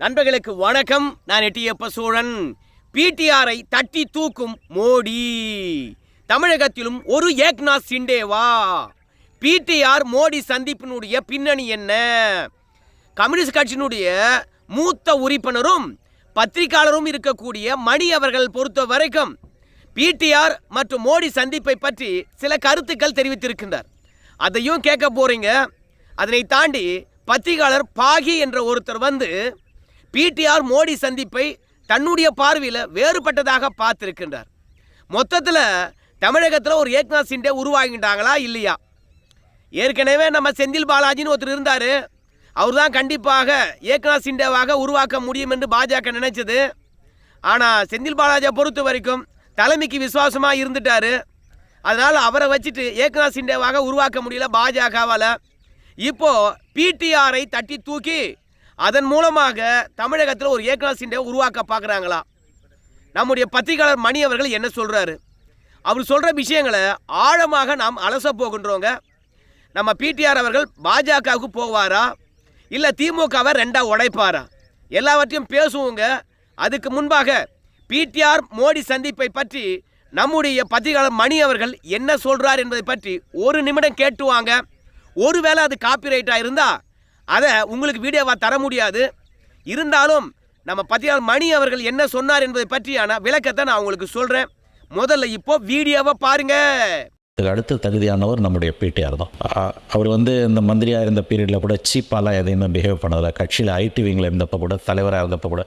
நண்பர்களுக்கு வணக்கம். நான் எட்டியப்ப சோழன். பிடிஆரை தட்டி தூக்கும் மோடி. தமிழகத்திலும் ஒரு ஏக்நாத் சிண்டேவா? பிடிஆர் மோடி சந்திப்பினுடைய பின்னணி என்ன? கம்யூனிஸ்ட் கட்சியினுடைய மூத்த உறுப்பினரும் பத்திரிகையாளரும் இருக்கக்கூடிய மணி அவர்கள் பொறுத்த வரைக்கும் பிடிஆர் மற்றும் மோடி சந்திப்பை பற்றி சில கருத்துக்கள் தெரிவித்திருக்கின்றார். அதையும் கேட்க போறீங்க. அதனை தாண்டி பத்திரிகையாளர் பாகி என்ற ஒருத்தர் வந்து பிடிஆர் மோடி சந்திப்பை தன்னுடைய பார்வையில் வேறுபட்டதாக பார்த்திருக்கின்றார். மொத்தத்தில் தமிழகத்தில் ஒரு ஏக்நாத் சிண்டே உருவாகிட்டாங்களா இல்லையா? ஏற்கனவே நம்ம செந்தில் பாலாஜின்னு ஒருத்தர் இருந்தார். அவர் தான் கண்டிப்பாக ஏக்நாத் சிண்டேவாக உருவாக்க முடியும் என்று பாஜக நினைச்சது. ஆனால் செந்தில் பாலாஜியை பொறுத்த வரைக்கும் தலைமைக்கு விசுவாசமாக இருந்துட்டாரு. அதனால் அவரை வச்சுட்டு ஏக்நாத் சிண்டேவாக உருவாக்க முடியல பாஜகவால். இப்போது பிடிஆரை தட்டி தூக்கி அதன் மூலமாக தமிழகத்தில் ஒரு ஏக்நாத் சிண்டே உருவாக்க பார்க்குறாங்களா நம்முடைய பத்திரிகையாளர் மணி அவர்கள் என்ன சொல்கிறாரு அவர் சொல்கிற விஷயங்களை ஆழமாக நாம் அலச போகின்றோங்க. நம்ம பிடிஆர் அவர்கள் பாஜகவுக்கு போவாரா? இல்லை திமுகவை ரெண்டாக உடைப்பாரா? எல்லாவற்றையும் பேசுவோங்க. அதுக்கு முன்பாக பிடிஆர் மோடி சந்திப்பை பற்றி நம்முடைய பத்திரிகையாளர் மணி அவர்கள் என்ன சொல்கிறார் என்பதை பற்றி ஒரு நிமிடம் கேட்டுவாங்க ஒருவேளை அது காப்பிரைட்டாக இருந்தால் அதை உங்களுக்கு வீடியோவாக தர முடியாது. இருந்தாலும் நம்ம பத்தியால் மணி அவர்கள் என்ன சொன்னார் என்பதை பற்றியான விளக்கத்தை நான் உங்களுக்கு சொல்கிறேன் முதல்ல இப்போ வீடியோவை பாருங்க. அதுக்கு அடுத்த தகுதியானவர் நம்முடைய பிடிஆர் தான். அவர் வந்து இந்த மந்திரியாக இருந்த பீரியடில் கூட சீப்பாலாம் எதையுமே பிஹேவ் பண்ணதில்லை கட்சியில் ஐடி விங்கில் இருந்தப்போ கூட தலைவராக இருந்தப்போ கூட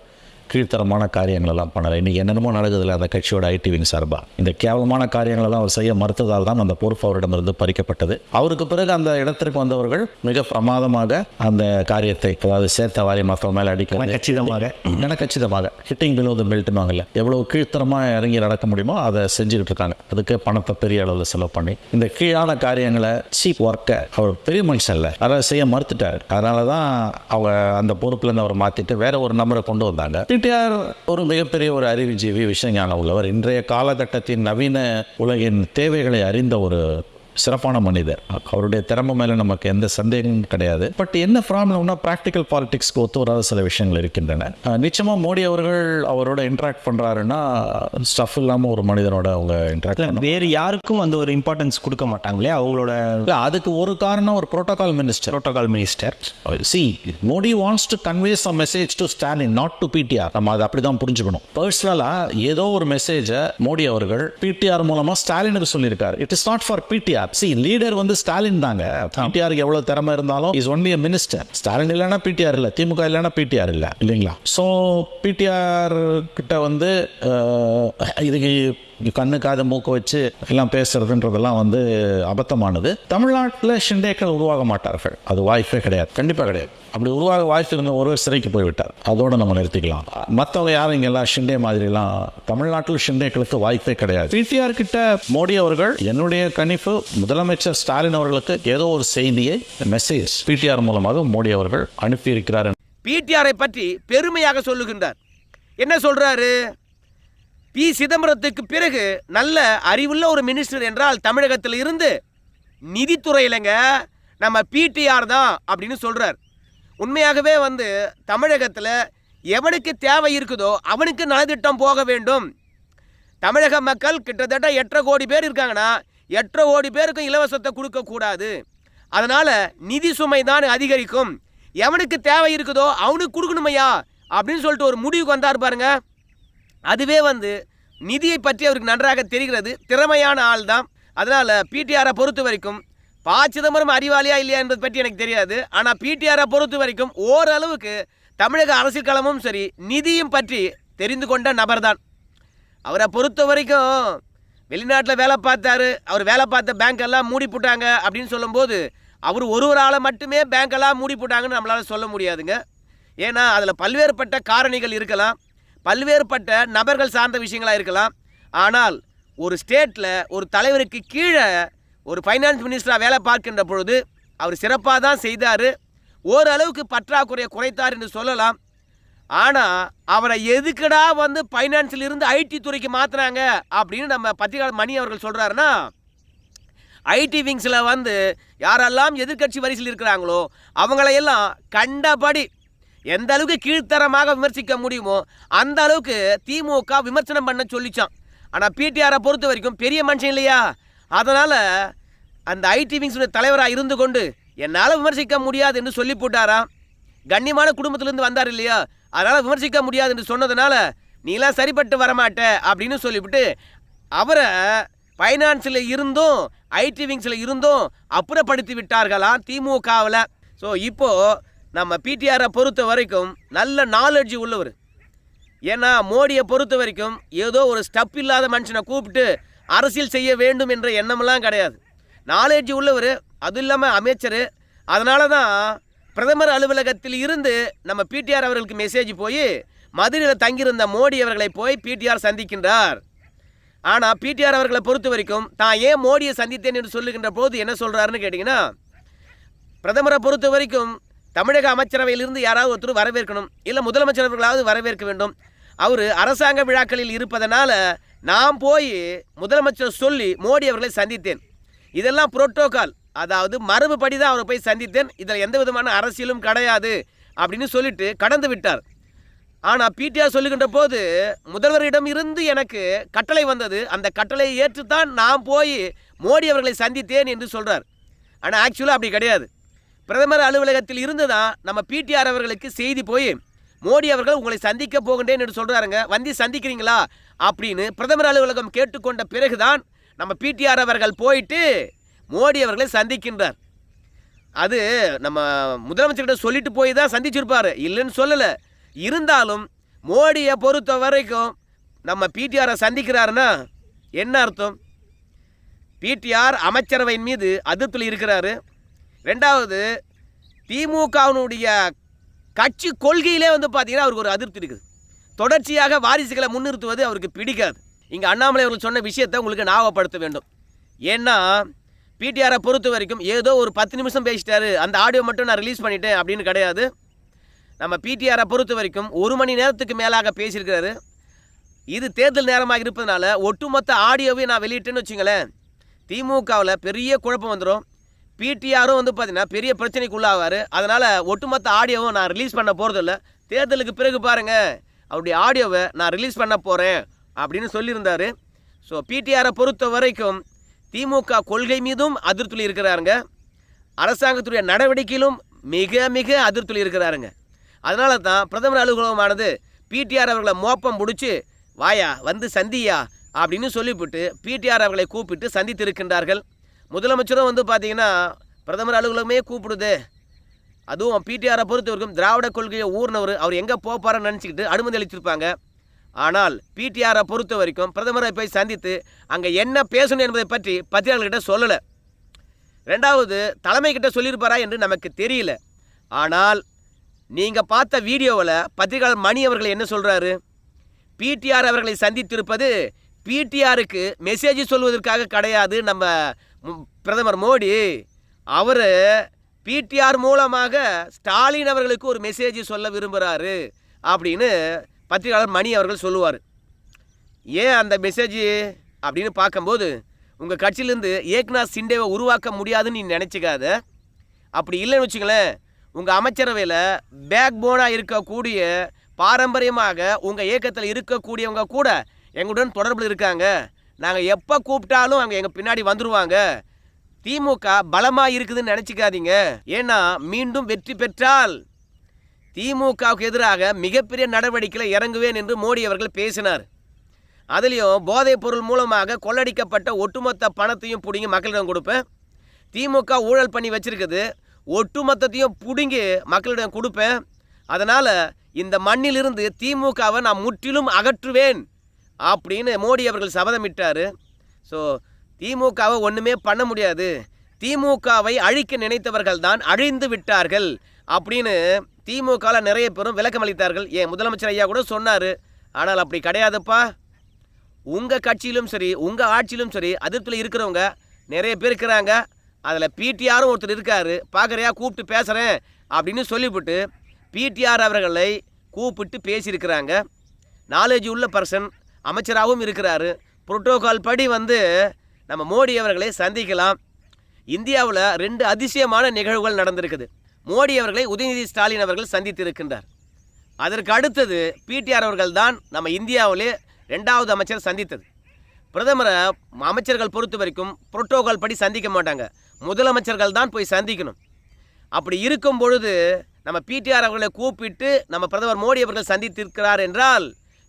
கீழ்த்தரமான காரியங்களெல்லாம் பண்ணலை. இன்றைக்கி என்னென்னமோ நடக்குதுல்ல அந்த கட்சியோட ஐடி விங் சார்பாக இந்த கேவலமான காரியங்களெல்லாம் அவர் செய்ய மறுத்ததால் தான் அந்த பொறுப்பு அவரிடமிருந்து பறிக்கப்பட்டது. அவருக்கு பிறகு அந்த இடத்திற்கு வந்தவர்கள் மிக பிரமாதமாக அந்த காரியத்தை அதாவது சேர்த்த வாரி மற்றவங்க மேலே அடிக்க கச்சிதமாக. என கச்சிதமாக. ஹிட்டிங் பிலோ த பெல்ட்னுவாங்கல்ல எவ்வளவு கீழ்த்தரமாக இறங்கி நடக்க முடியுமோ அதை செஞ்சுக்கிட்டு இருக்காங்க அதுக்கு பணத்தை பெரிய அளவில் செலவு பண்ணி. இந்த கீழான காரியங்களை சீப் ஒர்க்கை அவர் பெரிய மனுஷன் இல்லை. அதை செய்ய மறுத்துட்டார். அதனால தான் அவங்க அந்த பொறுப்புலேருந்து அவர் மாற்றிட்டு வேற ஒரு நபரை கொண்டு வந்தாங்க. பிடிஆர் ஒரு மிகப்பெரிய ஒரு அறிவுஜீவி விஷயஞானம் உள்ளவர். இன்றைய காலகட்டத்தின் நவீன உலகின் தேவைகளை அறிந்த ஒரு சிறப்பான மனிதர். அவருடைய திறமை மேலே நமக்கு எந்த சந்தேகமும் கிடையாது. பட் என்ன ப்ராப்ளம்னா ப்ராக்டிக்கல் பாலிடிக்ஸ்க்கு ஒத்து வராத சில விஷயங்கள் இருக்கின்றன. அஹ் நிச்சயமா மோடி அவர்கள் அவரோட இன்ட்ராக்ட் பண்றாருன்னா ஸ்டஃப் இல்லாமல் ஒரு மனிதனோட அவங்க இன்ட்ராக்ட் வேறு யாருக்கும் அந்த ஒரு இம்பார்ட்டன்ஸ் கொடுக்க மாட்டாங்களே அவங்களோட அதுக்கு ஒரு காரணம் ஒரு protocol minister protocol minister see Modi wants to convey some message to Stalin not to PTR நம்ம அதை அப்படி தான் புரிஞ்சுக்கணும் பர்சனலாக ஏதோ ஒரு மெசேஜை மோடி அவர்கள் பிடிஆர் மூலமாக ஸ்டாலினுக்கு சொல்லியிருக்காரு. It is not for PTR see leader வந்து ஸ்டாலின் தாங்க. பிடிஆருக்கு எவ்வளவு திறமை இருந்தாலும் இஸ் ஒன்லி மினிஸ்டர் ஸ்டாலின் இல்லைன்னா பிடிஆர் இல்ல. திமுக இல்லைன்னா பிடிஆர் இல்ல. இல்லைங்களா? ஸோ பிடிஆர் கிட்ட வந்து uh, இதுக்கு கண்ணு காது மூக்க வச்சு எல்லாம் பேசுறதுன்றதெல்லாம் வந்து அபத்தமானது. தமிழ்நாட்டில் ஷிண்டேக்கள் உருவாக மாட்டார்கள். அது வாய்ப்பே கிடையாது. கண்டிப்பாக கிடையாது. அப்படி உருவாக வாய்ப்பு இருந்த ஒருவர் சிறைக்கு போய்விட்டார். அதோடு நம்ம நிறுத்திக்கலாம். மற்றவங்க யாரும் இங்கெல்லாம் ஷிண்டே மாதிரிலாம் தமிழ்நாட்டில் ஷிண்டேக்களுக்கு வாய்ப்பே கிடையாது. பிடிஆர் கிட்ட மோடி அவர்கள் என்னுடைய கணிப்பு முதலமைச்சர் ஸ்டாலின் அவர்களுக்கு ஏதோ ஒரு செய்தியை மெசேஜ் பிடிஆர் மூலமாக மோடி அவர்கள் அனுப்பியிருக்கிறார் பிடிஆரை பற்றி பெருமையாக சொல்லுகின்றார். என்ன சொல்றாரு? பி. சிதம்பரத்துக்கு பிறகு நல்ல அறிவுள்ள ஒரு மினிஸ்டர் என்றால் தமிழகத்தில் இருந்து நிதித்துறையிலங்க நம்ம பிடிஆர் தான் அப்படின்னு சொல்கிறார் உண்மையாகவே வந்து தமிழகத்தில் எவனுக்கு தேவை இருக்குதோ அவனுக்கு நலத்திட்டம் போக வேண்டும். தமிழக மக்கள் கிட்டத்தட்ட எட்டரை கோடி பேர் இருக்காங்கன்னா எட்டரை கோடி பேருக்கும் இலவசத்தை கொடுக்கக்கூடாது அதனால் நிதி சுமை தான் அதிகரிக்கும். எவனுக்கு தேவை இருக்குதோ அவனுக்கு கொடுக்கணுமையா? அப்படின்னு சொல்லிட்டு ஒரு முடிவுக்கு வந்தார் பாருங்கள் அதுவே வந்து நிதியை பற்றி அவருக்கு நன்றாக தெரிகிறது. திறமையான ஆள் தான் அதனால் பிடிஆரை பொறுத்த வரைக்கும் ப சிதம்பரம் அறிவாளியா இல்லையா என்பது பற்றி எனக்கு தெரியாது. ஆனால் பிடிஆரை பொறுத்த வரைக்கும் ஓரளவுக்கு தமிழக அரசியல் களமும் சரி நிதியும் பற்றி தெரிந்து கொண்ட நபர்தான். அவரை பொறுத்த வரைக்கும் வெளிநாட்டில் வேலை பார்த்தாரு. அவர் வேலை பார்த்த பேங்க் எல்லாம் மூடி போட்டாங்க அப்படின்னு சொல்லும்போது அவர் ஒரு ஒரு ஆளை மட்டுமே பேங்க் எல்லாம் மூடி போட்டாங்கன்னு நம்மளால் சொல்ல முடியாதுங்க. ஏன்னா அதில் பல்வேறுபட்ட காரணிகள் இருக்கலாம். பல்வேறுபட்ட நபர்கள் சார்ந்த விஷயங்களாக இருக்கலாம். ஆனால் ஒரு ஸ்டேட்டில் ஒரு தலைவருக்கு கீழே ஒரு ஃபைனான்ஸ் மினிஸ்டராக வேலை பார்க்கின்ற பொழுது அவர் சிறப்பாக தான் செய்தார். ஓரளவுக்கு பற்றாக்குறையை குறைத்தார் என்று சொல்லலாம். ஆனால் அவரை எதுக்குடா வந்து ஃபைனான்ஸில் இருந்து ஐடி துறைக்கு மாற்றினாங்க அப்படின்னு நம்ம பத்திரிகையாளர் மணி அவர்கள் சொல்கிறாருன்னா ஐடி விங்ஸில் வந்து யாரெல்லாம் எதிர்க்கட்சி வரிசையில் இருக்கிறாங்களோ அவங்களையெல்லாம் கண்டபடி எந்த அளவுக்கு கீழ்த்தரமாக விமர்சிக்க முடியுமோ அந்த அளவுக்கு திமுக விமர்சனம் பண்ண சொல்லிச்சான். ஆனால் பிடிஆரை பொறுத்த வரைக்கும் பெரிய மனுஷன் இல்லையா? அதனால் அந்த ஐடி விங்ஸுடைய தலைவராக இருந்து கொண்டு என்னால் விமர்சிக்க முடியாது என்று சொல்லி போட்டாராம். கண்ணியமான குடும்பத்திலேருந்து வந்தார் இல்லையா? அதனால் விமர்சிக்க முடியாது என்று சொன்னதுனால நீலாம் சரிப்பட்டு வரமாட்ட அப்படின்னு சொல்லிவிட்டு அவரை ஃபைனான்ஸில் இருந்தும் ஐடி விங்ஸில் இருந்தும் அப்புறப்படுத்தி விட்டார்களாம் திமுகவில். ஸோ இப்போது நம்ம பிடிஆரை பொறுத்த வரைக்கும் நல்ல நாலெட்ஜ் உள்ளவர். ஏன்னா மோடியை பொறுத்த வரைக்கும் ஏதோ ஒரு ஸ்டப் இல்லாத மனுஷனை கூப்பிட்டு அரசியல் செய்ய வேண்டும் என்ற எண்ணமெல்லாம் கிடையாது. நாலேஜ் உள்ளவர் அது இல்லாமல் அமைச்சர். அதனால தான் பிரதமர் அலுவலகத்தில் இருந்து நம்ம பிடிஆர் அவர்களுக்கு மெசேஜ் போய் மதுரையில் தங்கியிருந்த மோடி அவர்களை போய் பிடிஆர் சந்திக்கின்றார். ஆனால் பிடிஆர் அவர்களை பொறுத்த வரைக்கும் தான் ஏன் மோடியை சந்தித்தேன் என்று சொல்லுகின்ற போது என்ன சொல்கிறாருன்னு கேட்டிங்கன்னா பிரதமரை பொறுத்த வரைக்கும் தமிழக அமைச்சரவையிலிருந்து யாராவது ஒருத்தர் வரவேற்கணும் இல்லை முதலமைச்சர் அவர்களாவது வரவேற்க வேண்டும். அவர் அரசாங்க விழாக்களில் இருப்பதனால் நான் போய் முதலமைச்சர் சொல்லி மோடி அவர்களை சந்தித்தேன். இதெல்லாம் புரோட்டோகால். அதாவது மரபுபடி தான் அவரை போய் சந்தித்தேன். இதில் எந்த விதமான அரசியலும் கிடையாது அப்படின்னு சொல்லிட்டு கடந்து விட்டார். ஆனால் பிடிஆர் சொல்லுகின்ற போது முதல்வரிடம் இருந்து எனக்கு கட்டளை வந்தது. அந்த கட்டளையை ஏற்றுத்தான் நான் போய் மோடி அவர்களை சந்தித்தேன் என்று சொல்கிறார் ஆனால் ஆக்சுவலாக அப்படி கிடையாது. பிரதமர் அலுவலகத்தில் இருந்து தான் நம்ம பிடிஆர் அவர்களுக்கு செய்தி போய் மோடி அவர்கள் உங்களை சந்திக்க போகின்றேன் என்று சொல்கிறாருங்க வந்து சந்திக்கிறீங்களா? அப்படின்னு பிரதமர் அலுவலகம் கேட்டுக்கொண்ட பிறகுதான் நம்ம பிடிஆர் அவர்கள் போயிட்டு மோடி அவர்களை சந்திக்கின்றார். அது நம்ம முதலமைச்சர்கிட்ட சொல்லிட்டு போய் தான் சந்திச்சிருப்பாரு. இல்லைன்னு சொல்லலை. இருந்தாலும் மோடியை பொறுத்த வரைக்கும் நம்ம பிடிஆரை சந்திக்கிறாருன்னா என்ன அர்த்தம்? பிடிஆர் அமைச்சரவையின் மீது அதிருப்தியில் இருக்கிறாரு. ரெண்டாவது திமுகவினுடைய கட்சி கொள்கையிலே வந்து பார்த்தீங்கன்னா அவருக்கு ஒரு அதிருப்தி இருக்குது. தொடர்ச்சியாக வாரிசுகளை முன்னிறுத்துவது அவருக்கு பிடிக்காது. இங்கே அண்ணாமலை அவர்கள் சொன்ன விஷயத்தை உங்களுக்கு ஞாபகப்படுத்த வேண்டும். ஏன்னா பிடிஆரை பொறுத்த வரைக்கும் ஏதோ ஒரு பத்து நிமிஷம் பேசிட்டாரு அந்த ஆடியோ மட்டும் நான் ரிலீஸ் பண்ணிட்டேன் அப்படின்னு கிடையாது. நம்ம பிடிஆரை பொறுத்த வரைக்கும் ஒரு மணி நேரத்துக்கு மேலாக பேசியிருக்கிறாரு. இது தேர்தல் நேரமாக இருப்பதனால ஒட்டுமொத்த ஆடியோவையும் நான் வெளியிட்டேன்னு வச்சுங்களேன் திமுகவில் பெரிய குழப்பம் வந்துடும் பிடிஆரும் வந்து பார்த்தீங்கன்னா பெரிய பிரச்சனைக்கு உள்ளாவார் அதனால் ஒட்டுமொத்த ஆடியோவும் நான் ரிலீஸ் பண்ண போகிறதில்ல தேர்தலுக்கு பிறகு பாருங்கள் அவருடைய ஆடியோவை நான் ரிலீஸ் பண்ண போகிறேன் அப்படின்னு சொல்லியிருந்தார். ஸோ பிடிஆரை பொறுத்த வரைக்கும் திமுக கொள்கை மீதும் அதிர்த்துளி இருக்கிறாருங்க. அரசாங்கத்துடைய நடவடிக்கையிலும் மிக மிக அதிர்த்துளி இருக்கிறாருங்க. அதனால தான் பிரதமர் அலுவலகமானது பிடிஆர் அவர்களை மோப்பம் பிடிச்சி வாயா வந்து சந்தியா அப்படின்னு சொல்லிவிட்டு பிடிஆர் அவர்களை கூப்பிட்டு சந்தித்திருக்கின்றார்கள். முதலமைச்சரும் வந்து பார்த்தீங்கன்னா பிரதமர் அலுவலகமே கூப்பிடுது. அதுவும் பிடிஆரை பொறுத்த வரைக்கும் திராவிட கொள்கையை ஊர்னவர் அவர் எங்கே போப்பாருன்னு நினச்சிக்கிட்டு அனுமதி அளிச்சிருப்பாங்க. ஆனால் பிடிஆரை பொறுத்த வரைக்கும் பிரதமரை போய் சந்தித்து அங்கே என்ன பேசணும் என்பதை பற்றி பத்திரிகையாளர்கிட்ட சொல்லலை. ரெண்டாவது தலைமைக்கிட்ட சொல்லியிருப்பாரா என்று நமக்கு தெரியல. ஆனால் நீங்கள் பார்த்த வீடியோவில் பத்திரிகையாளர் மணி அவர்கள் என்ன சொல்கிறாரு பிடிஆர் அவர்களை சந்தித்திருப்பது பிடிஆருக்கு மெசேஜ் சொல்வதற்காக கிடையாது. நம்ம பிரதமர் மோடி அவர் பிடிஆர் மூலமாக ஸ்டாலின் அவர்களுக்கு ஒரு மெசேஜ் சொல்ல விரும்புகிறாரு அப்படின்னு பத்திரிகையாளர் மணி அவர்கள் சொல்லுவார். ஏன் அந்த மெசேஜ் அப்படின்னு பார்க்கும்போது உங்கள் கட்சியிலேருந்து ஏக்நாத் சிண்டேவை உருவாக்க முடியாதுன்னு நீ நினச்சிக்காத. அப்படி இல்லைன்னு வச்சுங்களேன் உங்கள் அமைச்சரவையில் பேக் போனாக இருக்கக்கூடிய பாரம்பரியமாக உங்கள் இயக்கத்தில் இருக்கக்கூடியவங்க கூட எங்களுடன் தொடர்பில் இருக்காங்க. நாங்கள் எப்போ கூப்பிட்டாலும் அங்கே எங்கள் பின்னாடி வந்துடுவாங்க திமுக பலமாக இருக்குதுன்னு நினச்சிக்காதீங்க. ஏன்னா மீண்டும் வெற்றி பெற்றால் திமுகவுக்கு எதிராக மிகப்பெரிய நடவடிக்கையில் இறங்குவேன் என்று மோடி அவர்கள் பேசினார். அதுலேயும் போதைப் பொருள் மூலமாக கொள்ளடிக்கப்பட்ட ஒட்டுமொத்த பணத்தையும் பிடுங்கி மக்களிடம் கொடுப்பேன். திமுக ஊழல் பண்ணி வச்சுருக்குது. ஒட்டுமொத்தத்தையும் பிடுங்கி மக்களிடம் கொடுப்பேன். அதனால் இந்த மண்ணிலிருந்து திமுகவை நான் முற்றிலும் அகற்றுவேன். அப்படின்னு மோடி அவர்கள் சபதமிட்டார். ஸோ திமுகவை ஒன்றுமே பண்ண முடியாது. திமுகவை அழிக்க நினைத்தவர்கள் தான் அழிந்து விட்டார்கள் அப்படின்னு திமுகவில் நிறைய பேரும் விளக்கம் அளித்தார்கள். ஏன் முதலமைச்சர் ஐயா கூட சொன்னார். ஆனால் அப்படி கிடையாதுப்பா. உங்கள் கட்சியிலும் சரி உங்கள் ஆட்சியிலும் சரி அதிருப்தியில் இருக்கிறவங்க நிறைய பேர் இருக்கிறாங்க. அதில் பிடிஆரும் ஒருத்தர் இருக்கார். பார்க்குறியா கூப்பிட்டு பேசுகிறேன் அப்படின்னு சொல்லிவிட்டு பிடிஆர் அவர்களை கூப்பிட்டு பேசியிருக்கிறாங்க. நாலேஜ் உள்ள பர்சன் அமைச்சராகவும் இருக்கிறாரு. புரோட்டோகால் படி வந்து நம்ம மோடி அவர்களை சந்திக்கலாம். இந்தியாவில் ரெண்டு அதிசயமான நிகழ்வுகள் நடந்திருக்குது. மோடி அவர்களை உதயநிதி ஸ்டாலின் அவர்கள் சந்தித்திருக்கின்றார். அதற்கு அடுத்தது பிடிஆர் அவர்கள் தான் நம்ம இந்தியாவிலே ரெண்டாவது அமைச்சர் சந்தித்தது. பிரதமரை அமைச்சர்கள் பொறுத்த வரைக்கும் புரோட்டோகால் படி சந்திக்க மாட்டாங்க. முதலமைச்சர்கள் தான் போய் சந்திக்கணும். அப்படி இருக்கும் பொழுது நம்ம பிடிஆர் அவர்களை கூப்பிட்டு நம்ம பிரதமர் மோடி அவர்கள் சந்தித்திருக்கிறார் என்றால்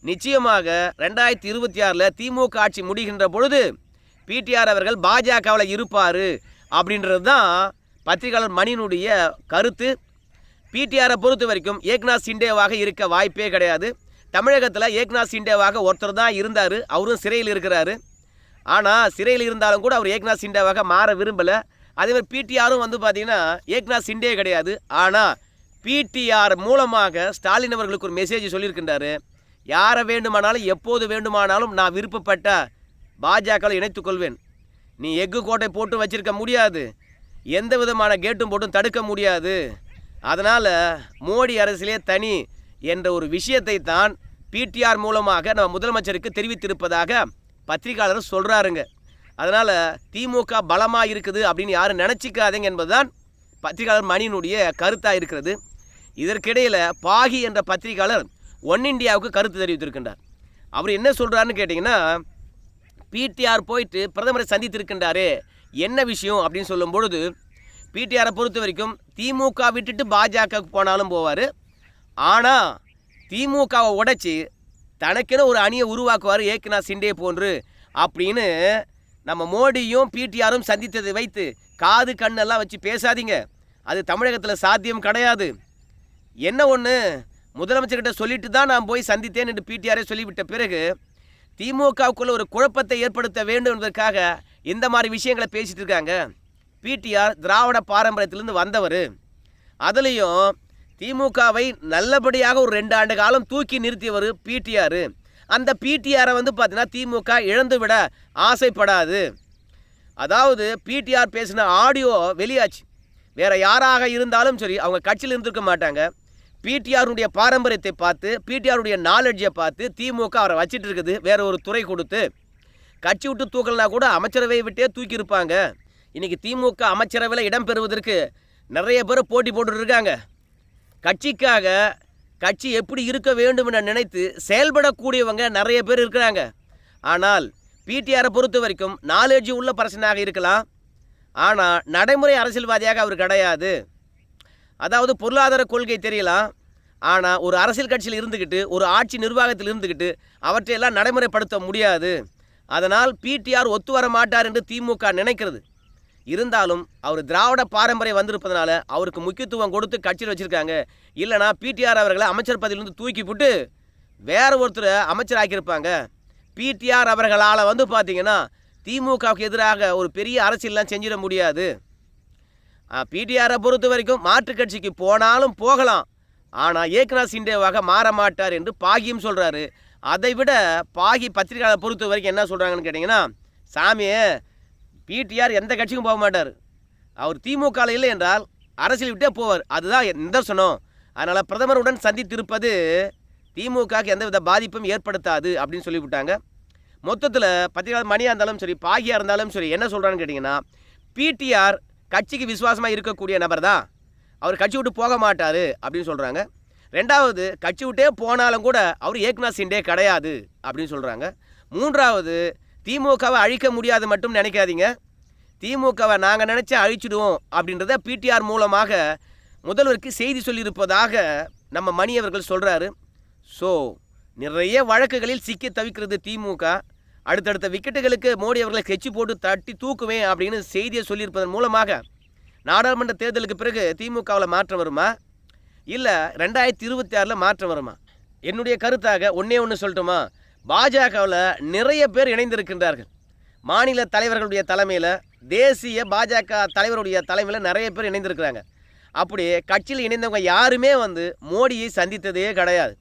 நிச்சயமாக ரெண்டாயிரத்தி இருபத்தி ஆறில் திமுக ஆட்சி முடிகின்ற பொழுது பிடிஆர் அவர்கள் பாஜகவில் இருப்பார் அப்படின்றது தான் பத்திரிகையாளர் மணியினுடைய கருத்து. பிடிஆரை பொறுத்த வரைக்கும் ஏக்நாத் சிண்டேவாக இருக்க வாய்ப்பே கிடையாது. தமிழகத்தில் ஏக்நாத் சிண்டேவாக ஒருத்தர் தான் இருந்தார். அவரும் சிறையில் இருக்கிறாரு. ஆனால் சிறையில் இருந்தாலும் கூட அவர் ஏக்நாத் சிண்டேவாக மாற விரும்பலை. அதே மாதிரி பிடிஆரும் வந்து பார்த்தீங்கன்னா ஏக்நாத் சிண்டே கிடையாது. ஆனால் பிடிஆர் மூலமாக ஸ்டாலின் அவர்களுக்கு ஒரு மெசேஜ் சொல்லியிருக்கின்றாரு. யாரை வேண்டுமானாலும் எப்போது வேண்டுமானாலும் நான் விருப்பப்பட்ட பாஜகவில் இணைத்துக்கொள்வேன் நீ எஃகு கோட்டை போட்டு வச்சிருக்க முடியாது. எந்த விதமான கேட்டும் போட்டும் தடுக்க முடியாது. அதனால் மோடி அரசிலே தனி என்ற ஒரு விஷயத்தை தான் பிடிஆர் மூலமாக நம்ம முதலமைச்சருக்கு தெரிவித்திருப்பதாக பத்திரிகையாளர் சொல்கிறாருங்க அதனால் திமுக பலமாக இருக்குது அப்படின்னு யாரும் நினச்சிக்காதீங்க என்பதுதான் பத்திரிகையாளர் மணியினுடைய கருத்தாக இருக்கிறது. இதற்கிடையில் பாகி என்ற பத்திரிகையாளர் ஒன் இந்தியாவுக்கு கருத்து தெரிவித்திருக்கின்றார். அவர் என்ன சொல்கிறாருன்னு கேட்டிங்கன்னா பிடிஆர் போயிட்டு பிரதமரை சந்தித்திருக்கின்றாரே என்ன விஷயம் அப்படின்னு சொல்லும் பொழுது பிடிஆரை பொறுத்த வரைக்கும் திமுக விட்டுட்டு பாஜகவுக்கு போனாலும் போவார். ஆனால் திமுகவை உடைச்சி தனக்கென ஒரு அணியை உருவாக்குவார் ஏக்னா சிண்டே போன்று அப்படின்னு நம்ம மோடியும் பிடிஆரும் சந்தித்ததை வைத்து காது கண்ணெல்லாம் வச்சு பேசாதீங்க. அது தமிழகத்தில் சாத்தியம் கிடையாது. என்ன ஒன்று முதலமைச்சர்கிட்ட சொல்லிட்டு தான் நான் போய் சந்தித்தேன் என்று பிடிஆரே சொல்லிவிட்ட பிறகு திமுகவுக்குள்ள ஒரு குழப்பத்தை ஏற்படுத்த வேண்டும் என்பதற்காக இந்த மாதிரி விஷயங்களை பேசிட்டு இருக்காங்க. பிடிஆர் திராவிட பாரம்பரியத்திலிருந்து வந்தவர். அதுலேயும் திமுகவை நல்லபடியாக ஒரு ரெண்டு ஆண்டு காலம் தூக்கி நிறுத்தியவர் பிடிஆர் அந்த பிடிஆரை வந்து பார்த்தீங்கன்னா திமுக இழந்து விட ஆசைப்படாது. அதாவது பிடிஆர் பேசின ஆடியோ வெளியாச்சு. வேற யாராக இருந்தாலும் சரி அவங்க கட்சியில் இருந்திருக்க மாட்டாங்க. பிடிஆருடைய பாரம்பரியத்தை பார்த்து பிடிஆருடைய நாலெட்ஜை பார்த்து திமுக அவரை வச்சிட்டு இருக்குது வேற ஒரு துறை கொடுத்து. கட்சி விட்டு தூக்கலனா கூட அமைச்சரவை விட்டே தூக்கியிருப்பாங்க. இன்றைக்கி திமுக அமைச்சரவையில் இடம் பெறுவதற்கு நிறைய பேர் போட்டி போட்டுருக்காங்க இருக்காங்க கட்சிக்காக கட்சி எப்படி இருக்க வேண்டும் என நினைத்து செயல்படக்கூடியவங்க நிறைய பேர் இருக்கிறாங்க. ஆனால் பிடிஆரை பொறுத்த வரைக்கும் நாலேஜ் உள்ள பர்சனாக இருக்கலாம். ஆனால் நடைமுறை அரசியல்வாதியாக அவர் கிடையாது. அதாவது பொருளாதார கொள்கை தெரியலாம் ஆனால் ஒரு அரசியல் கட்சியில் இருந்துக்கிட்டு ஒரு ஆட்சி நிர்வாகத்தில் இருந்துக்கிட்டு அவற்றையெல்லாம் நடைமுறைப்படுத்த முடியாது. அதனால் பிடிஆர் ஒத்து வர மாட்டார் என்று திமுக நினைக்கிறது. இருந்தாலும் அவர் திராவிட பாரம்பரியம் வந்திருப்பதனால அவருக்கு முக்கியத்துவம் கொடுத்து கட்சியில் வச்சுருக்காங்க. இல்லைனா பிடிஆர் அவர்களை அமைச்சர் பதவியிலிருந்து தூக்கி போட்டு வேறு ஒருத்தர் அமைச்சர் ஆக்கியிருப்பாங்க பிடிஆர் அவர்களால் வந்து பார்த்திங்கன்னா திமுகவுக்கு எதிராக ஒரு பெரிய அரசியல்லாம் செஞ்சிட முடியாது. பிடிஆரை பொறுத்த வரைக்கும் மாற்றுக் கட்சிக்கு போனாலும் போகலாம். ஆனால் ஏக்நாத் சிண்டேவாக மாற மாட்டார் என்று பாகியும் சொல்கிறாரு அதை விட பாகி பத்திரிகையாளர் பொறுத்த வரைக்கும் என்ன சொல்கிறாங்கன்னு கேட்டிங்கன்னா சாமியே பிடிஆர் எந்த கட்சிக்கும் போக மாட்டார். அவர் திமுகவில் இல்லை என்றால் அரசியல் விட்டே போவார். அதுதான் நிதர்சனம். அதனால் பிரதமருடன் சந்தித்திருப்பது திமுகவுக்கு எந்தவித பாதிப்பும் ஏற்படுத்தாது அப்படின்னு சொல்லிவிட்டாங்க. மொத்தத்தில் பத்திரிகையாளர் மணியாக இருந்தாலும் சரி பாகியாக இருந்தாலும் சரி என்ன சொல்கிறான்னு கேட்டிங்கன்னா பிடிஆர் கட்சிக்கு விசுவாசமாக இருக்கக்கூடிய நபர் தான் அவர் கட்சி விட்டு போக மாட்டார் அப்படின்னு சொல்கிறாங்க ரெண்டாவது கட்சி விட்டே போனாலும் கூட அவர் ஏக்நாத் சிண்டே கிடையாது அப்படின்னு சொல்கிறாங்க மூன்றாவது திமுகவை அழிக்க முடியாது மட்டும் நினைக்காதீங்க. திமுகவை நாங்கள் நினச்சா அழிச்சிடுவோம் அப்படின்றத பிடிஆர் மூலமாக முதல்வருக்கு செய்தி சொல்லியிருப்பதாக நம்ம மணி அவர்கள் சொல்கிறாரு ஸோ நிறைய வழக்குகளில் சிக்கி தவிக்கிறது திமுக. அடுத்தடுத்த விக்கெட்டுகளுக்கு மோடி அவர்களை கெச்சி போட்டு தட்டி தூக்குவேன் அப்படின்னு செய்தியை சொல்லியிருப்பதன் மூலமாக நாடாளுமன்ற தேர்தலுக்கு பிறகு திமுகவில் மாற்றம் வருமா? இல்லை ரெண்டாயிரத்தி இருபத்தி ஆறில் மாற்றம் வருமா? என்னுடைய கருத்தாக ஒன்றே ஒன்று சொல்லட்டுமா? பாஜகவில் நிறைய பேர் இணைந்திருக்கின்றார்கள். மாநில தலைவர்களுடைய தலைமையில் தேசிய பாஜக தலைவருடைய தலைமையில் நிறைய பேர் இணைந்திருக்கிறாங்க. அப்படி கட்சியில் இணைந்தவங்க யாருமே வந்து மோடியை சந்தித்ததே கிடையாது.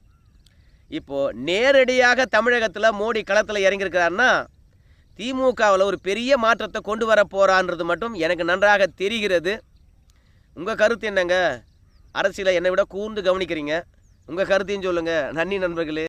இப்போது நேரடியாக தமிழகத்தில் மோடி களத்தில் இறங்கியிருக்கிறாருன்னா திமுகவில் ஒரு பெரிய மாற்றத்தை கொண்டு வர போகிறான்றது மட்டும் எனக்கு நன்றாக தெரிகிறது. உங்கள் கருத்து என்னங்க? அரசியலை என்னை விட கூர்ந்து கவனிக்கிறீங்க. உங்கள் கருத்தையும் சொல்லுங்கள் நன்றி நண்பர்களே.